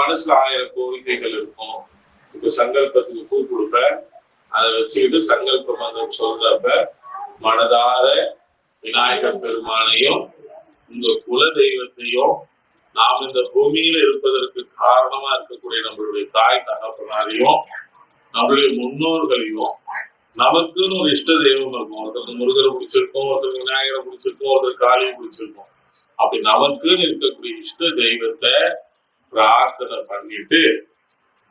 மனசுல ஆயிரம் கோரிக்கைகள் இருக்கும். இப்ப சங்கல்பத்துக்கு பூ கொடுப்ப அதை வச்சுக்கிட்டு சங்கல்ப மந்திரம் சொல்றப்ப மனதார விநாயகர் பெருமானையும் உங்க குல தெய்வத்தையும் நாம் இந்த பூமியில இருப்பதற்கு காரணமா இருக்கக்கூடிய நம்மளுடைய தாய் தகப்பனாரையும் நம்மளுடைய முன்னோர்களையும் நமக்குன்னு ஒரு இஷ்ட தெய்வம் இருக்கும். ஒருத்தருக்கு முருகரை பிடிச்சிருக்கும் ஒருத்தருக்கு விநாயகரை பிடிச்சிருக்கோம் ஒருத்தருக்கு காளியை பிடிச்சிருக்கும். அப்படி நமக்குன்னு இருக்கக்கூடிய இஷ்ட தெய்வத்தை பிரார்த்தனை பண்ணிட்டு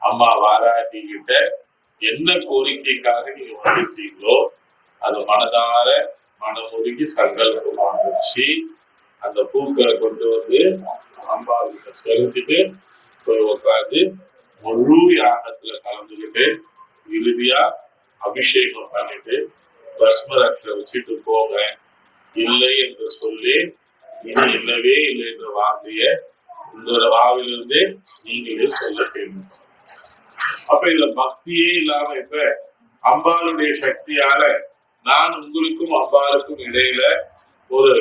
அம்மா வாராட்டி கிட்ட என்ன கோரிக்கைக்காக நீங்க வந்துட்டீங்களோ அதை மனதார மனமுருகி சங்கல்பமா வச்சு அந்த பூக்களை கொண்டு வந்து அம்மா கிட்ட செலுத்திட்டு போய் உட்காந்து முழு யாகத்துல கலந்துக்கிட்டு இறுதியா அபிஷேகம் பண்ணிட்டு பஸ்மரத்தை வச்சுட்டு போங்க இல்லை என்று சொல்லி இனி இல்லவே இல்லை என்ற வார்த்தையை உங்களோட வாவிலிருந்து நீங்களே சொல்ல வேண்டும். அப்ப இதுல பக்தியே இல்லாம இப்ப அம்பாளுடைய சக்தியால நான் உங்களுக்கும் அம்பாளுக்கும் இடையில ஒரு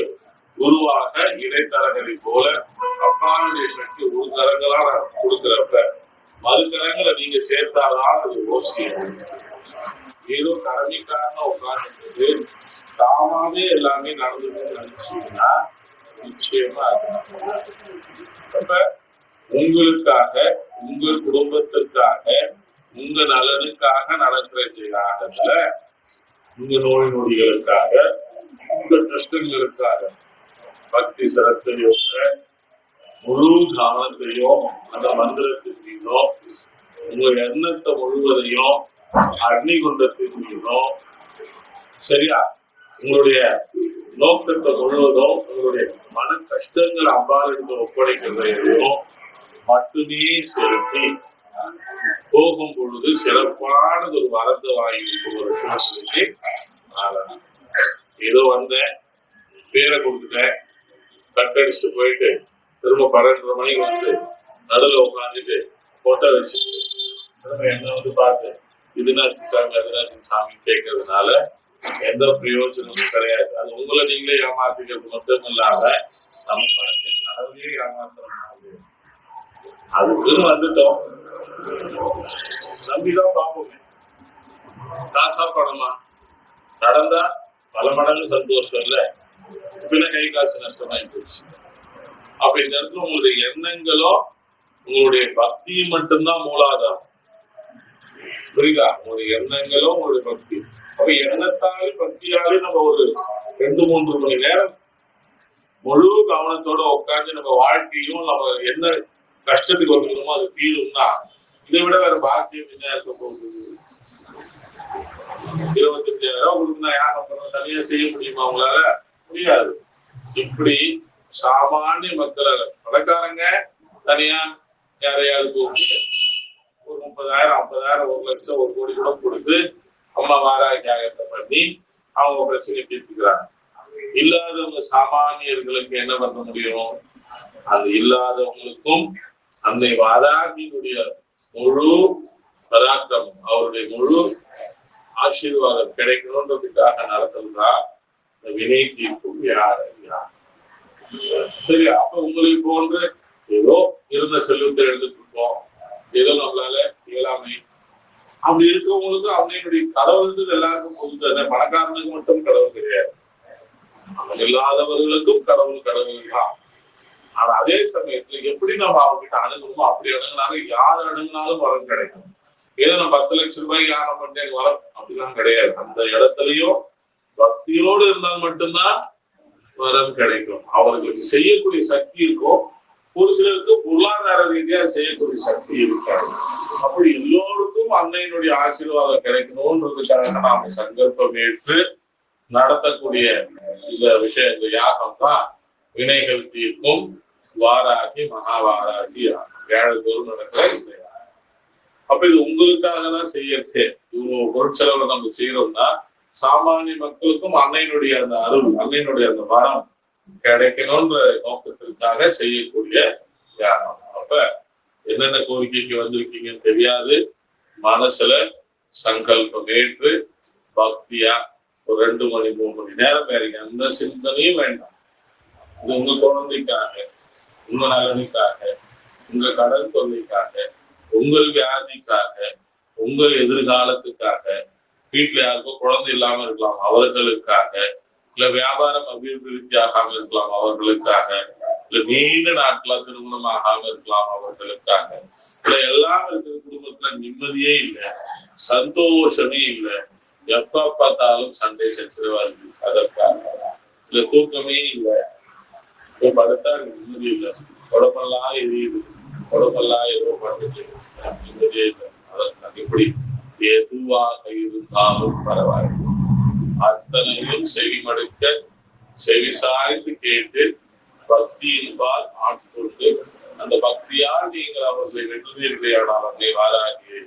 குருவாக இடைத்தரகரை போல அம்பாளுடைய சக்தி ஒரு கரங்களா நான் கொடுக்கிறப்ப மறுகரங்களை நீங்க சேர்த்தாதான் அது யோசிக்கும் ஏதோ கடமைக்காக உட்கார்ந்து தாமாவே எல்லாமே நடந்ததுன்னு நினைச்சீங்கன்னா நிச்சயமா அப்ப உங்களுக்காக உங்கள் குடும்பத்திற்காக உங்க நலனுக்காக நடக்கிற செயலாகத்துல உங்க நோய் நொடிகளுக்காக உங்க கஷ்டங்களுக்காக பக்தி சிரத்தையோட முழு கவனத்தையும் அந்த மந்திரத்தின் மீதும் உங்க எண்ணத்தை முழுவதையும் அக்னிகுண்டத்தின் மீதும் சரியா? உங்களுடைய நோக்கத்தை முழுவதும் உங்களுடைய மன கஷ்டங்கள் அம்பாளுக்கு ஒப்படைக்கிறதையும் மட்டுமே செலுத்தி போகும் பொழுது சிறப்பானது ஒரு வரத்தை வாங்கி போகிறதுக்கு ஏதோ வந்தேன் பேரை கொடுத்துட்டேன் கட்டடிச்சுட்டு போயிட்டு திரும்ப பன்னெண்டரை மணிக்கு வந்து நடுவில் உட்காந்துட்டு போட்டோ வச்சு திரும்ப என்ன வந்து பார்த்து இதுனா சாமி அதுனா சாமி கேட்கறதுனால எந்த பிரயோஜனமும் கிடையாது. அது உங்களை நீங்களே ஏமாத்திக்கிறது மட்டும் இல்லாம நம்ம பணத்தை கடவுளே ஏமாத்துறோம் அதுக்குன்னு வந்துட்டோம். நம்பிதான் பார்ப்போமே. காசா பணமா? நடந்தா பல மடங்கு சந்தோஷம் இல்ல. பின்ன கை காசு நஷ்டமாயி போச்சு. அப்ப இந்த இடத்துல உங்களுடைய எண்ணங்களோ உங்களுடைய பக்தியும் மட்டும்தான் மூலாதாரம். புரியுதா? உங்களுடைய எண்ணங்களும் உங்களுடைய பக்தி. அப்ப எண்ணத்தாலே பக்தியாலே நம்ம ஒரு ரெண்டு மூன்று மணி நேரம் முழு கவனத்தோட உட்கார்ந்து நம்ம வாழ்க்கையும் நம்ம என்ன கஷ்டத்துக்கு வந்துக்கணுமோ அது தீரும்னா இதை விட வேற பாக்கியம் என்ன இருக்க போகுது? இருபத்தஞ்சாயிரம் உங்களுக்கு நான் யாகம் பண்ண தனியா செய்ய முடியுமா உங்களால? முடியாது. இப்படி சாமானிய மக்களை பணக்காரங்க தனியா யாரையாவது ஒரு முப்பதாயிரம் ஐம்பதாயிரம் ஒரு லட்சம் ஒரு கோடி கூட கொடுத்து அம்மா வாராக தியாகத்தை பண்ணி அவங்க பிரச்சனையை தீர்த்துக்கிறாங்க. இல்லாதவங்க சாமானியர்களுக்கு என்ன பண்ண முடியும்? அது இல்லாதவங்களுக்கும் அன்னை வாராகியினுடைய முழு பராக்கிரமம் அவருடைய முழு ஆசீர்வாதம் கிடைக்கணுன்றதுக்காக நடத்துறதா? இந்த வினை தீர்க்கும் யார் யார் சரி அப்ப உங்களை போன்று ஏதோ இருந்த செல்வத்தை எடுத்துட்டு இருக்கோம். ஏதோ நம்மளால இயலாமை அப்படி இருக்கவங்களுக்கு அவங்களுடைய கடவுள் எல்லாருக்கும் பொது பணக்காரனுக்கு மட்டும் கடவுள் கிடையாது. இல்லாதவர்களுக்கும் கடவுள் கடவுள் தான். ஆனா அதே சமயத்துல எப்படி நம்ம அவங்க கிட்ட அணுகணுமோ அப்படி அணுகினாலும் யார் அணுகுனாலும் வரம் கிடைக்கும். ஏதோ நான் பத்து லட்சம் ரூபாய் யாகம் பண்ணேன் வரம் அப்படிலாம் கிடையாது. அந்த இடத்துலயும் பக்தியோடு இருந்தால் மட்டும்தான் வரம் கிடைக்கும். அவர்களுக்கு செய்யக்கூடிய சக்தி இருக்கும் ஒரு சிலருக்கு பொருளாதார ரீதியா செய்யக்கூடிய சக்தி இருக்காது. அப்படி எல்லோருக்கும் அன்னையினுடைய ஆசீர்வாதம் கிடைக்கணும்ன்றதுக்காக நாம சங்கல்பம் ஏற்று நடத்தக்கூடிய இந்த விஷயம் இந்த யாகம் தான் வினைகள் தீர்க்கும் வாராகி மகாவாராகி ஏழதோறும் நடக்கிற இந்த அப்ப இது உங்களுக்காக தான் செய்யறது. இவ்வளவு பொருட்செலவு நம்ம செய்யறோம்னா சாமானிய மக்களுக்கும் அன்னையினுடைய அந்த அருள் அன்னையினுடைய அந்த வரம் கிடைக்கணும்ன்ற நோக்கத்திற்காக செய்யக்கூடிய தியானம். அப்ப என்னென்ன கோரிக்கைக்கு வந்திருக்கீங்கன்னு தெரியாது. மனசுல சங்கல்பம் ஏற்று பக்தியா ஒரு ரெண்டு மணி மூணு மணி நேரம் வேற எந்த சிந்தனையும் வேண்டாம். இது உங்க குழந்தைக்காக உங்க நலனுக்காக உங்க கடன் தொல்லைக்காக உங்கள் வியாதிக்காக உங்கள் எதிர்காலத்துக்காக வீட்டுல யாருக்கும் குழந்தை இல்லாம இருக்கலாம் அவர்களுக்காக இல்ல வியாபாரம் அபிவிருத்தியாகாம இருக்கலாம் அவர்களுக்காக. இல்ல நீண்ட நாட்களா திருமணம் ஆகாம இருக்கலாம் அவர்களுக்காக. இல்ல எல்லாம் இருக்கிற குடும்பத்துல நிம்மதியே இல்லை சந்தோஷமே இல்லை. எப்ப பார்த்தாலும் சண்டை சச்சரவா இருக்கு அதற்காக. இல்ல தூக்கமே இல்லை. இப்ப படுத்தா நிம்மதி இல்லை. உடம்பெல்லாம் எரியுது. உடம்பெல்லாம் ஏதோ பண்ணுது நிம்மதியே இல்லை. அதற்காக இப்படி எதுவாக இருந்தாலும் பரவாயில்லை. அத்தனையும் செவிமடுக்க செவி சாய்ந்து கேட்டு பக்தியின்பால் ஆட்கொண்டு அந்த பக்தியால் நீங்கள் அவர்களை வென்றுவீர்களானால் அன்னை வாராகியை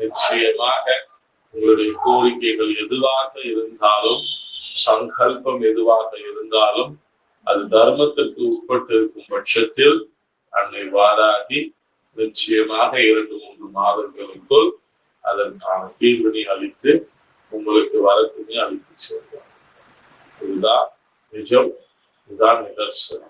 நிச்சயமாக உங்களுடைய கோரிக்கைகள் எதுவாக இருந்தாலும் சங்கல்பம் எதுவாக இருந்தாலும் அது தர்மத்திற்கு உட்பட்டு இருக்கும் பட்சத்தில் அன்னை வாராகி நிச்சயமாக இரண்டு மூன்று மாதங்களுக்குள் அதற்கான தீர்வினை அளித்து உங்களுக்கு வரத்துமே அளித்து செல்வார் இதுதான் நிஜம் இதுதான் நிதர்சனம்.